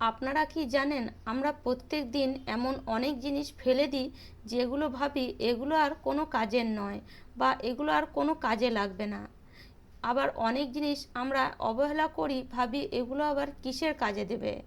আপনারা কি জানেন, আমরা প্রত্যেক দিন এমন অনেক জিনিস ফেলে দিই, যেগুলো ভাবি এগুলো আর কোনো কাজের নয় বা এগুলো আর কোনো কাজে লাগবে না। আবার অনেক জিনিস আমরা অবহেলা করি, ভাবি এগুলো আবার কিসের কাজে দেবে?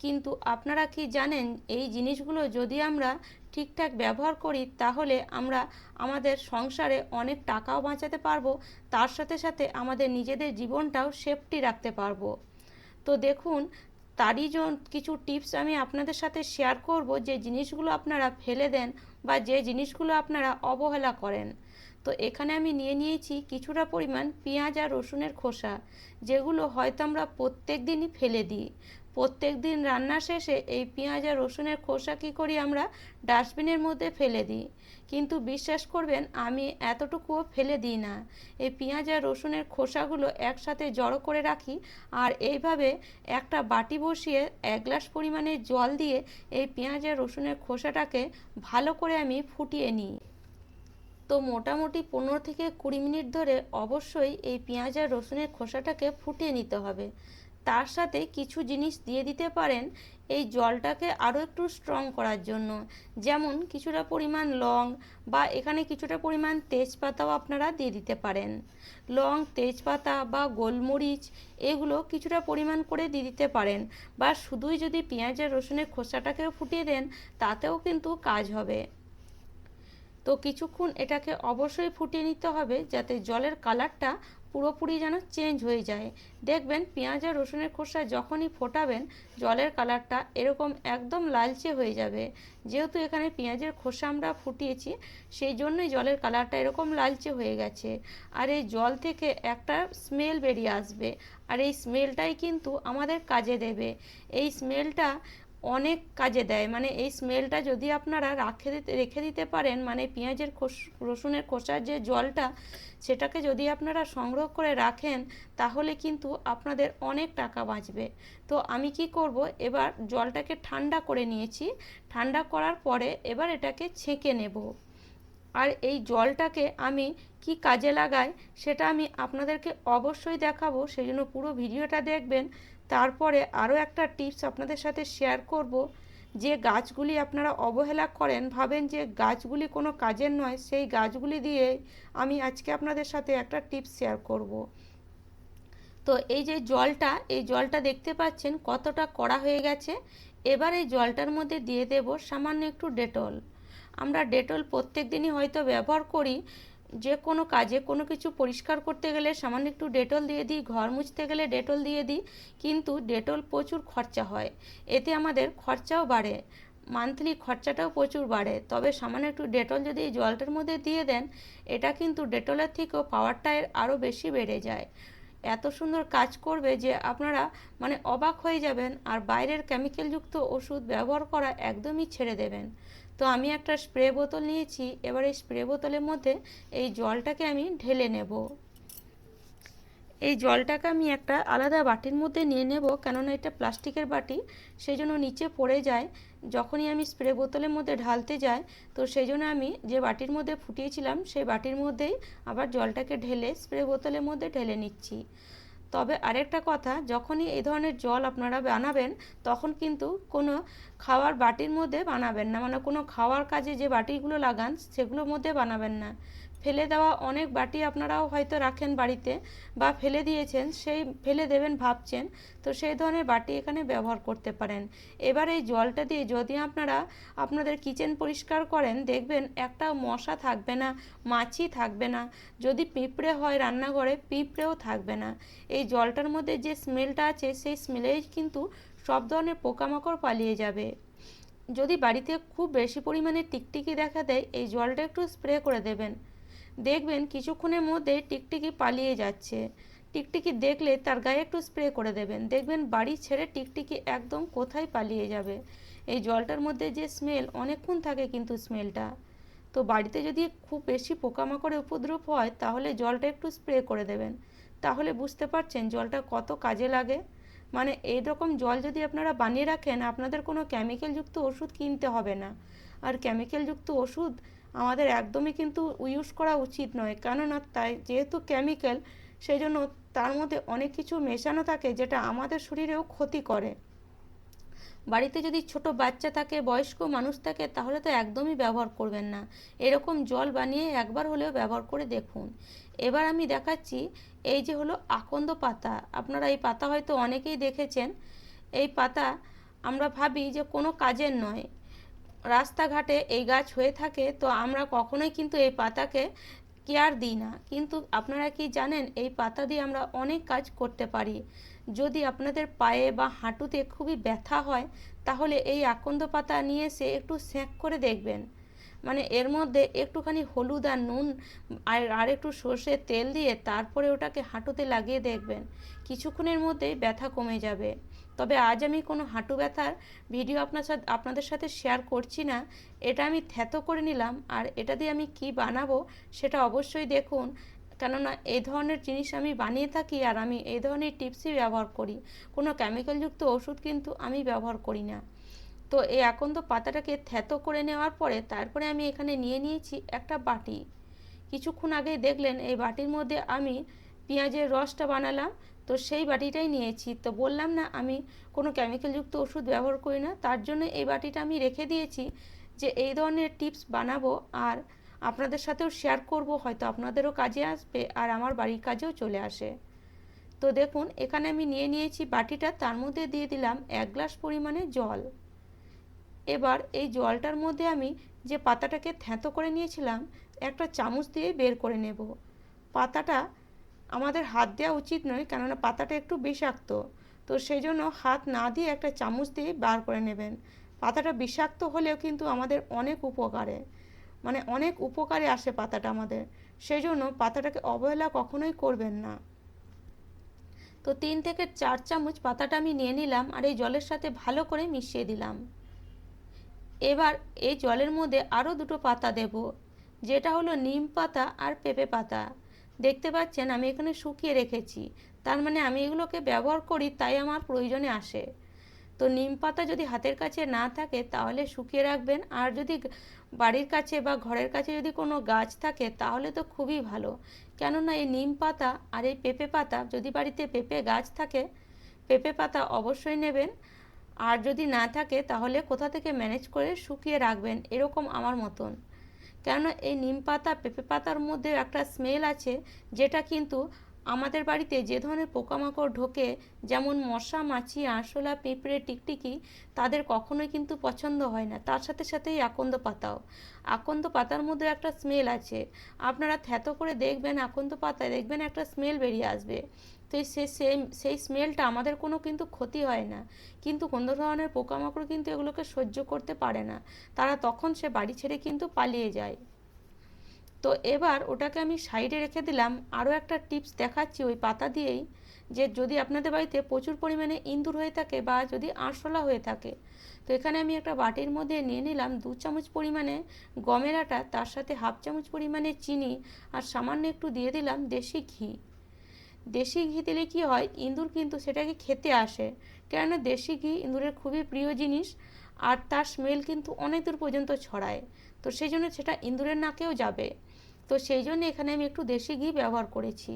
কিন্তু আপনারা কি জানেন, এই জিনিসগুলো যদি আমরা ঠিকঠাক ব্যবহার করি, তাহলে আমরা আমাদের সংসারে অনেক টাকাও বাঁচাতে পারব, তার সাথে সাথে আমাদের নিজেদের জীবনটাও সেফটি রাখতে পারব। তো দেখুন তারই কিছু টিপস আমি আপনাদের সাথে শেয়ার করব যে জিনিসগুলো আপনারা ফেলে দেন বা যে জিনিসগুলো আপনারা অবহেলা করেন। তো এখানে আমি নিয়ে নিয়েছি কিছুটা পরিমাণ পেঁয়াজ আর রসুনের খোসা, যেগুলো হয়তো আমরা প্রত্যেক দিনই ফেলে দিই। প্রত্যেক দিন রান্না শেষে এই পেঁয়াজ আর রসুনের খোসা কী করি আমরা ডাস্টবিনের মধ্যে ফেলে দিই। কিন্তু বিশ্বাস করবেন, আমি এতটুকুও ফেলে দিই না। এই পেঁয়াজ আর রসুনের খোসাগুলো একসাথে জড়ো করে রাখি আর এইভাবে একটা বাটি বসিয়ে এক গ্লাস পরিমাণে জল দিয়ে এই পেঁয়াজ আর রসুনের খোসাটাকে ভালো করে আমি ফুটিয়ে নিই। তো মোটামুটি পনেরো থেকে কুড়ি মিনিট ধরে অবশ্যই এই পেঁয়াজ আর রসুনের খোসাটাকে ফুটিয়ে নিতে হবে। তার সাথে কিছু জিনিস দিয়ে দিতে পারেন এই জলটাকে আরও একটু স্ট্রং করার জন্য। যেমন কিছুটা পরিমাণ লং বা এখানে কিছুটা পরিমাণ তেজপাতাও আপনারা দিয়ে দিতে পারেন। লং, তেজপাতা বা গোলমরিচ এগুলো কিছুটা পরিমাণ করে দিয়ে দিতে পারেন বা শুধুই যদি পেঁয়াজের রসুনের খোসাটাকেও ফুটিয়ে দেন, তাতেও কিন্তু কাজ হবে। তো কিছুক্ষণ এটাকে অবশ্যই ফুটিয়ে নিতে হবে যাতে জলের কালারটা পুরোপুরি যেন চেঞ্জ হয়ে যায়। দেখবেন পেঁয়াজ আর রসুনের খোসা যখনই ফোটাবেন, জলের কালারটা এরকম একদম লালচে হয়ে যাবে। যেহেতু এখানে পেঁয়াজের খোসা আমরা ফুটিয়েছি, সেই জন্যই জলের কালারটা এরকম লালচে হয়ে গেছে। আর এই জল থেকে একটা স্মেল বেরিয়ে আসবে। আর এই স্মেলটাই কিন্তু আমাদের কাজে দেবে। এই স্মেলটা অনেক কাজে দেয়। মানে এই স্মেলটা যদি আপনারা রাখে দিতে, রেখে দিতে পারেন মানে পেঁয়াজের খোস, রসুনের খোসার যে জলটা, সেটাকে যদি আপনারা সংগ্রহ করে রাখেন, তাহলে কিন্তু আপনাদের অনেক টাকা বাঁচবে। তো আমি কি করব? এবার জলটাকে ঠান্ডা করে নিয়েছি। ঠান্ডা করার পরে এবার এটাকে ছেঁকে নেব। আর এই জলটাকে আমি কি কাজে লাগাই, সেটা আমি আপনাদেরকে অবশ্যই দেখাবো। সেই জন্য পুরো ভিডিওটা দেখবেন। তারপরে আরও একটা টিপস আপনাদের সাথে শেয়ার করব, যে গাছগুলি আপনারা অবহেলা করেন, ভাবেন যে গাছগুলি কোনো কাজের নয়, সেই গাছগুলি দিয়ে আমি আজকে আপনাদের সাথে একটা টিপস শেয়ার করব। তো এই যে জলটা, এই জলটা দেখতে পাচ্ছেন কতটা কড়া হয়ে গেছে। এবার এই জলটার মধ্যে দিয়ে দেব সামান্য একটু ডেটল। আমরা ডেটল প্রত্যেক দিনই হয়তো ব্যবহার করি যে কোনো কাজে কোনো কিছু পরিষ্কার করতে গেলে সামান্য একটু ডেটল দিয়ে দিই, ঘর মুছতে গেলে ডেটল দিয়ে দিই, কিন্তু ডেটল প্রচুর খরচা হয়। এতে আমাদের খরচাও বাড়ে মান্থলি খরচাটাও প্রচুর বাড়ে। তবে সামান্য একটু ডেটল যদি এই জলটার মধ্যে দিয়ে দেন, এটা কিন্তু ডেটলের থেকেও পাওয়ারটা এর আরও বেশি বেড়ে যায়। এত সুন্দর কাজ করবে যে আপনারা মানে অবাক হয়ে যাবেন, আর বাইরের কেমিক্যালযুক্ত ওষুধ ব্যবহার করা একদমই ছেড়ে দেবেন। তো আমি একটা স্প্রে বোতল নিয়েছি, এবার এই স্প্রে বোতলের মধ্যে এই জলটাকে আমি ঢেলে নেব। এই জলটাকে আমি একটা আলাদা বাটির মধ্যে নিয়ে নেব, কেননা এটা প্লাস্টিকের বাটি সেই জন্য নিচে পড়ে যায়। যখনই আমি স্প্রে বোতলের মধ্যে ঢালতে যাই, তো সেই জন্য আমি যে বাটির মধ্যে ফুটিয়েছিলাম, সেই বাটির মধ্যেই আবার জলটাকে ঢেলে স্প্রে বোতলের মধ্যে ঢেলে নিচ্ছি। তবে আরেকটা কথা, যখনই এই ধরনের জল আপনারা বানাবেন, তখন কিন্তু কোনো খাওয়ার বাটির মধ্যে বানাবেন না। মানে কোনো খাওয়ার কাজে যে বাটিগুলো লাগান, সেগুলোর মধ্যে বানাবেন না। ফেলে দেওয়া অনেক বাটি আপনারাও হয়তো রাখেন বাড়িতে বা ফেলে দিয়েছেন, সেই ফেলে দেবেন ভাবছেন, তো সেই ধরনের বাটি এখানে ব্যবহার করতে পারেন। এবার এই জলটা দিয়ে যদি আপনারা আপনাদের কিচেন পরিষ্কার করেন, দেখবেন একটা মশা থাকবে না, মাছি থাকবে না, যদি পিঁপড়ে হয় রান্নাঘরে, পিঁপড়েও থাকবে না। এই জলটার মধ্যে যে স্মেলটা আছে, সেই স্মেলেই কিন্তু সব ধরনের পোকামাকড় পালিয়ে যাবে। যদি বাড়িতে খুব বেশি পরিমাণে টিকটিকি দেখা দেয়, এই জলটা একটু স্প্রে করে দেবেন। দেখবেন কিছুক্ষণের মধ্যে টিকটিকি পালিয়ে যাচ্ছে। টিকটিকি দেখলে তার গায়ে একটু স্প্রে করে দেবেন। দেখবেন বাড়ি ছেড়ে টিকটিকি একদম কোথায় পালিয়ে যাবে। এই জলটার মধ্যে যে স্মেল অনেকক্ষণ থাকে কিন্তু স্মেলটা তো বাড়িতে যদি খুব বেশি পোকামাকড়ের উপদ্রব হয়, তাহলে জলটা একটু স্প্রে করে দেবেন। তাহলে বুঝতে পারছেন জলটা কত কাজে লাগে। মানে এই রকম জল যদি আপনারা বানিয়ে রাখেন, আপনাদের কোনো কেমিক্যালযুক্ত ওষুধ কিনতে হবে না। আর কেমিক্যালযুক্ত ওষুধ আমাদের একদমই কিন্তু ইউজ করা উচিত নয়। কেননা তাই যেহেতু কেমিক্যাল সেই জন্য তার মধ্যে অনেক কিছু মেশানো থাকে যেটা আমাদের শরীরেও ক্ষতি করে। বাড়িতে যদি ছোট বাচ্চা থাকে, বয়স্ক মানুষ থাকে, তাহলে তো একদমই ব্যবহার করবেন না। এরকম জল বানিয়ে একবার হলেও ব্যবহার করে দেখুন। এবার আমি দেখাচ্ছি এই যে হলো আকন্দ পাতা। আপনারা এই পাতা হয়তো অনেকেই দেখেছেন। এই পাতা আমরা ভাবি যে কোনো কাজের নয়। রাস্তাঘাটে এই গাছ হয়ে থাকে তো আমরা কখনোই কিন্তু এই পাতাকে কেয়ার দিই না। কিন্তু আপনারা কি জানেন, এই পাতা দিয়ে আমরা অনেক কাজ করতে পারি। যদি আপনাদের পায়ে বা হাঁটুতে খুবই ব্যথা হয়, তাহলে এই আকন্দ পাতা নিয়ে এসে একটু সেঁক করে দেখবেন। মানে এর মধ্যে একটুখানি হলুদ আর নুন আর আর একটু সর্ষের তেল দিয়ে তারপরে ওটাকে হাঁটুতে লাগিয়ে দেখবেন। কিছুক্ষণের মধ্যেই ব্যথা কমে যাবে। তবে আজ আমি কোনো হাঁটু ব্যথার ভিডিও আপনার সাথে, আপনাদের সাথে শেয়ার করছি না। এটা আমি থ্যাতো করে নিলাম আর এটা দিয়ে আমি কি বানাবো সেটা অবশ্যই দেখুন। কেননা এই ধরনের জিনিস আমি বানিয়ে থাকি আর আমি এই ধরনের টিপসই ব্যবহার করি। কোনো কেমিক্যালযুক্ত ওষুধ কিন্তু আমি ব্যবহার করি না। তো এই আকন্দ পাতাটাকে থ্যাতো করে নেওয়ার পরে তারপরে আমি এখানে নিয়ে নিয়েছি একটা বাটি। কিছুক্ষণ আগে দেখলেন এই বাটির মধ্যে আমি পেঁয়াজের রসটা বানালাম, তো সেই বাটিটাই নিয়েছি। তো বললাম না, আমি কোনো কেমিক্যালযুক্ত ওষুধ ব্যবহার করি না, তার জন্য এই বাটিটা আমি রেখে দিয়েছি যে এই ধরনের টিপস বানাবো আর আপনাদের সাথেও শেয়ার করব, হয়তো আপনাদেরও কাজে আসবে আর আমার বাড়ির কাজেও চলে আসে। তো দেখুন, এখানে আমি নিয়ে নিয়েছি বাটিটা, তার মধ্যে দিয়ে দিলাম এক গ্লাস পরিমাণে জল। এবার এই জলটার মধ্যে আমি যে পাতাটাকে থ্যাঁতো করে নিয়েছিলাম, একটা চামচ দিয়ে বের করে নেব। পাতাটা আমাদের হাত দেওয়া উচিত নয়, কেননা পাতাটা একটু বিষাক্ত। তো সেই জন্য হাত না দিয়ে একটা চামচ দিয়ে বার করে নেবেন। পাতাটা বিষাক্ত হলেও কিন্তু আমাদের অনেক উপকারে মানে অনেক উপকারে আসে পাতাটা আমাদের। সেই জন্য পাতাটাকে অবহেলা কখনোই করবেন না। তো তিন থেকে চার চামচ পাতাটা আমি নিয়ে নিলাম আর এই জলের সাথে ভালো করে মিশিয়ে দিলাম। এবার এই জলের মধ্যে আরও দুটো পাতা দেব, যেটা হলো নিম পাতা আর পেঁপে পাতা। দেখতে পাচ্ছেন, আমি এখানে শুকিয়ে রেখেছি, তার মানে আমি এগুলোকে ব্যবহার করি তাই আমার প্রয়োজনে আসে। তো নিম পাতা যদি হাতের কাছে না থাকে, তাহলে শুকিয়ে রাখবেন, আর যদি বাড়ির কাছে বা ঘরের কাছে যদি কোনো গাছ থাকে, তাহলে তো খুবই ভালো। কেননা এই নিম পাতা আর এই পেঁপে পাতা, যদি বাড়িতে পেঁপে গাছ থাকে, পেঁপে পাতা অবশ্যই নেবেন আর যদি না থাকে, তাহলে কোথা থেকে ম্যানেজ করে শুকিয়ে রাখবেন? এরকম আমার মতন। কেননা এই নিম পাতা, পেঁপে পাতার মধ্যে একটা স্মেল আছে, যেটা কিন্তু আমাদের বাড়িতে যে ধরনের পোকামাকড় ঢোকে, যেমন মশা, মাছি, আরশোলা, পিঁপড়ে, টিকটিকি, তাদের কখনোই কিন্তু পছন্দ হয় না। তার সাথে সাথেই আকন্দ পাতাও। আকন্দ পাতার মধ্যে একটা স্মেল আছে। আপনারা থ্যাতো করে দেখবেন, আকন্দ পাতায় দেখবেন একটা স্মেল বেরিয়ে আসবে। তো সে সেই স্মেলটা আমাদের কোনো কিন্তু ক্ষতি হয় না। কিন্তু কোনো ধরনের পোকামাকড় কিন্তু এগুলোকে সহ্য করতে পারে না। তারা তখন সে বাড়ি ছেড়ে কিন্তু পালিয়ে যায়। তো এবার ওটাকে আমি সাইডে রেখে দিলাম। আরও একটা টিপস দেখাচ্ছি ওই পাতা দিয়েই যে যদি আপনাদের বাড়িতে প্রচুর পরিমাণে ইঁদুর হয়ে থাকে বা যদি আরশোলা হয়ে থাকে, তো এখানে আমি একটা বাটির মধ্যে নিয়ে নিলাম দু চামচ পরিমাণে গমের আটা, তার সাথে হাফ চামচ পরিমাণে চিনি, আর সামান্য একটু দিয়ে দিলাম দেশি ঘি। দেশি ঘি দিলে কি হয়? ইঁদুর কিন্তু সেটাকে খেতে আসে। কেননা দেশি ঘি ইঁদুরের খুবই প্রিয় জিনিস, আর তার স্মেল কিন্তু অনেক দূর পর্যন্ত ছড়ায়। তো সেই জন্য সেটা ইঁদুরের নাকেও যাবে। তো সেই জন্য এখানে আমি একটু দেশি ঘি ব্যবহার করেছি।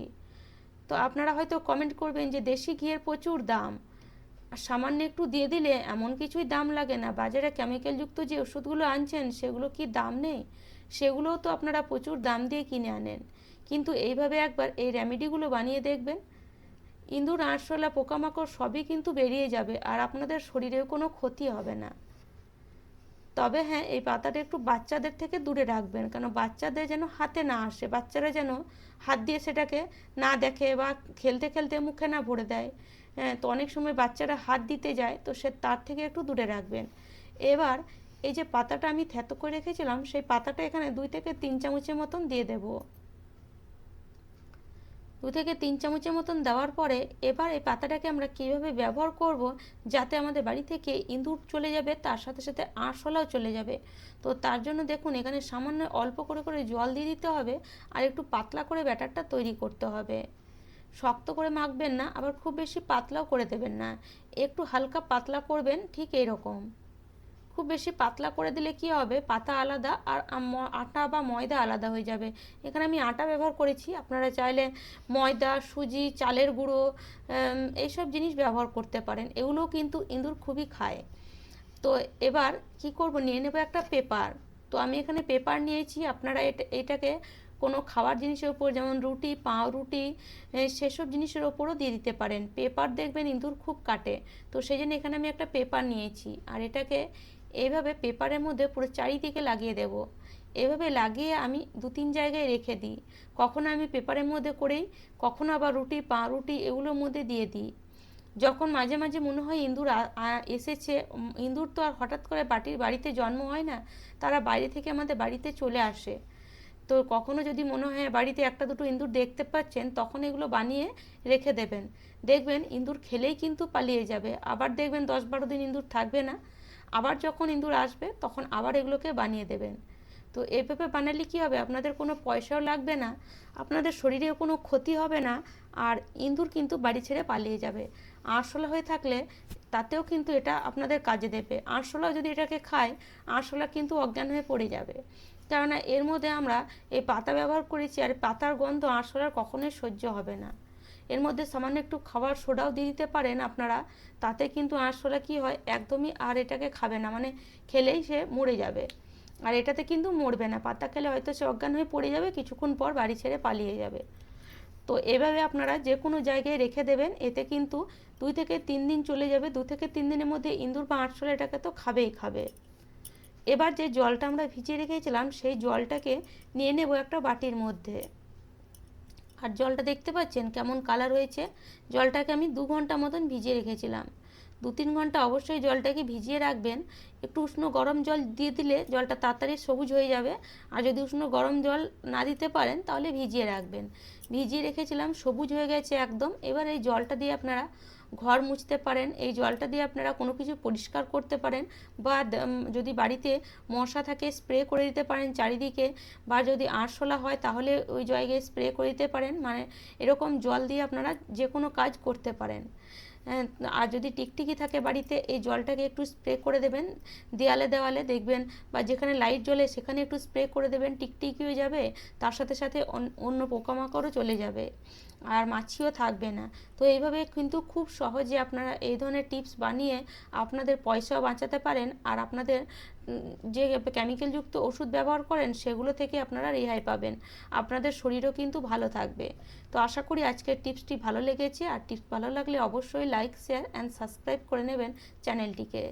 তো আপনারা হয়তো কমেন্ট করবেন যে দেশি ঘিয়ের প্রচুর দাম। আর সামান্য একটু দিয়ে দিলে এমন কিছুই দাম লাগে না। বাজারে কেমিক্যালযুক্ত যে ওষুধগুলো আনছেন, সেগুলো কি দাম নেই? সেগুলোও তো আপনারা প্রচুর দাম দিয়ে কিনে আনেন। কিন্তু এইভাবে একবার এই রেমেডিগুলো বানিয়ে দেখবেন। ইঁদুর, আরশোলা, পোকামাকড় সবই কিন্তু বেরিয়ে যাবে আর আপনাদের শরীরেও কোনো ক্ষতি হবে না। তবে হ্যাঁ এই পাতাটা একটু বাচ্চাদের থেকে দূরে রাখবেন, কেন বাচ্চাদের যেন হাতে না আসে, বাচ্চারা যেন হাত দিয়ে সেটাকে না দেখে বা খেলতে খেলতে মুখে না ভরে দেয়। হ্যাঁ তো অনেক সময় বাচ্চারা হাত দিতে যায়, তো সে তার থেকে একটু দূরে রাখবেন। এবার এই যে পাতাটা আমি থ্যাতো করে রেখেছিলাম, সেই পাতাটা এখানে দুই থেকে তিন চামচের মতন দিয়ে দেবো। দু থেকে তিন চামচের মতন দেওয়ার পরে এবার এই পাতাটাকে আমরা কীভাবে ব্যবহার করব যাতে আমাদের বাড়ি থেকে ইঁদুর চলে যাবে, তার সাথে সাথে আরশোলাও চলে যাবে। তো তার জন্য দেখুন, এখানে সামান্য অল্প করে করে জল দিয়ে দিতে হবে আর একটু পাতলা করে ব্যাটারটা তৈরি করতে হবে। শক্ত করে মাখবেন না, আবার খুব বেশি পাতলাও করে দেবেন না। একটু হালকা পাতলা করবেন, ঠিক এরকম খুব বেশি পাতলা করে দিলে কি হবে? পাতা আলাদা আর আটা বা ময়দা আলাদা হয়ে যাবে। এখানে আমি আটা ব্যবহার করেছি। আপনারা চাইলে ময়দা, সুজি, চালের গুঁড়ো এইসব জিনিস ব্যবহার করতে পারেন। এগুলোও কিন্তু ইঁদুর খুবই খায়। তো এবার কি করব? নিয়ে নেব একটা পেপার। তো আমি এখানে পেপার নিয়েছি। আপনারা এটা, এটাকে কোনো খাবার জিনিসের উপর, যেমন রুটি, পাউরুটি সেসব জিনিসের ওপরও দিয়ে দিতে পারেন। পেপার দেখবেন ইঁদুর খুব কাটে। তো সেই জন্য এখানে আমি একটা পেপার নিয়েছি। আর এটাকে এইভাবে পেপারের মধ্যে পুরো চারিদিকে লাগিয়ে দেব। এভাবে লাগিয়ে আমি দু তিন জায়গায় রেখে দিই। কখনো আমি পেপারের মধ্যে করেই, কখনো আবার রুটি পাউরুটি এগুলোর মধ্যে দিয়ে দিই। যখন মাঝে মাঝে মনে হয় আ- এসেছে ইঁদুর তো আর হঠাৎ করে বাটির বাড়িতে জন্ম হয় না, তারা বাইরে থেকে আমাদের বাড়িতে চলে আসে। তো কখনো যদি মনে হয় বাড়িতে একটা দুটো ইঁদুর দেখতে পাচ্ছেন, তখন এগুলো বানিয়ে রেখে দেবেন। দেখবেন ইঁদুর খেলেই কিন্তু পালিয়ে যাবে। আবার দেখবেন দশ বারো দিন ইঁদুর থাকবে না। আবার যখন ইঁদুর আসবে, তখন আবার এগুলোকে বানিয়ে দেবেন। তো এভাবে বানালে কী হবে? আপনাদের কোনো পয়সাও লাগবে না, আপনাদের শরীরেও কোনো ক্ষতি হবে না, আর ইঁদুর কিন্তু বাড়ি ছেড়ে পালিয়ে যাবে। আরশোলা হয়ে থাকলে তাতেও কিন্তু এটা আপনাদের কাজে দেবে। আরশোলা যদি এটাকে খায়, আরশোলা কিন্তু অজ্ঞান হয়ে পড়ে যাবে। কেননা এর মধ্যে আমরা এই পাতা ব্যবহার করেছি, আর পাতার গন্ধ আরশোলার কখনোই সহ্য হবে না। এর মধ্যে সামান্য একটু খাবার সোডাও দিয়ে দিতে পারেন আপনারা। তাতে কিন্তু আরশোলা কি হয়, একদমই আর এটাকে খাবে না মানে খেলেই সে মরে যাবে। আর এটাতে কিন্তু মরবে না, পাতা খেলে হয়তো সে অজ্ঞান হয়ে পড়ে যাবে, কিছুক্ষণ পর বাড়ি ছেড়ে পালিয়ে যাবে। তো এভাবে আপনারা যে কোনো জায়গায় রেখে দেবেন, এতে কিন্তু দুই থেকে তিন দিন চলে যাবে। দু থেকে তিন দিনের মধ্যে ইঁদুর বা আরশোলা এটাকে তো খাবেই খাবে। এবার যে জলটা আমরা ভিজিয়ে রেখেছিলাম, সেই জলটাকে নিয়ে নেব একটা বাটির মধ্যে। আর জলটা দেখতে পাচ্ছেন কেমন কালার হয়েছে? জলটাকে আমি দু ঘণ্টা মতন ভিজিয়ে রেখেছিলাম। দু তিন ঘণ্টা অবশ্যই জলটাকে ভিজিয়ে রাখবেন। একটু উষ্ণ গরম জল দিয়ে দিলে জলটা তাড়াতাড়ি সবুজ হয়ে যাবে। আর যদি উষ্ণ গরম জল না দিতে পারেন তাহলে ভিজিয়ে রাখবেন। ভিজিয়ে রেখেছিলাম, সবুজ হয়ে গেছে একদম। এবার এই জলটা দিয়ে আপনারা ঘর মুছতে পারেন এই জলটা দিয়ে আপনারা কোনো কিছু পরিষ্কার করতে পারেন বা যদি বাড়িতে মশা থাকে স্প্রে করে দিতে পারেন চারিদিকে বা যদি আরশোলা হয় তাহলে ওই জায়গায় স্প্রে করে দিতে পারেন মানে এরকম জল দিয়ে আপনারা যে কোনো কাজ করতে পারেন। হ্যাঁ, আর যদি টিকটিকি থাকে বাড়িতে এই জলটাকে একটু স্প্রে করে দেবেন দেয়ালে দেওয়ালে দেখবেন বা যেখানে লাইট জ্বলে সেখানে একটু স্প্রে করে দেবেন টিকটিকি হয়ে যাবে তার সাথে সাথে অন্য পোকামাকড়ও চলে যাবে। আর মাছিও থাকবে না। তো এইভাবে কিন্তু খুব সহজে আপনারা এই ধরনের টিপস বানিয়ে আপনাদের পয়সাও বাঁচাতে পারেন আর আপনাদের যে কেমিক্যালযুক্ত ওষুধ ব্যবহার করেন সেগুলো থেকে আপনারা রেহাই পাবেন। আপনাদের শরীরও কিন্তু ভালো থাকবে। তো আশা করি আজকের টিপসটি ভালো লেগেছে। আর টিপস ভালো লাগলে অবশ্যই লাইক শেয়ার অ্যান্ড সাবস্ক্রাইব করে নেবেন চ্যানেলটিকে।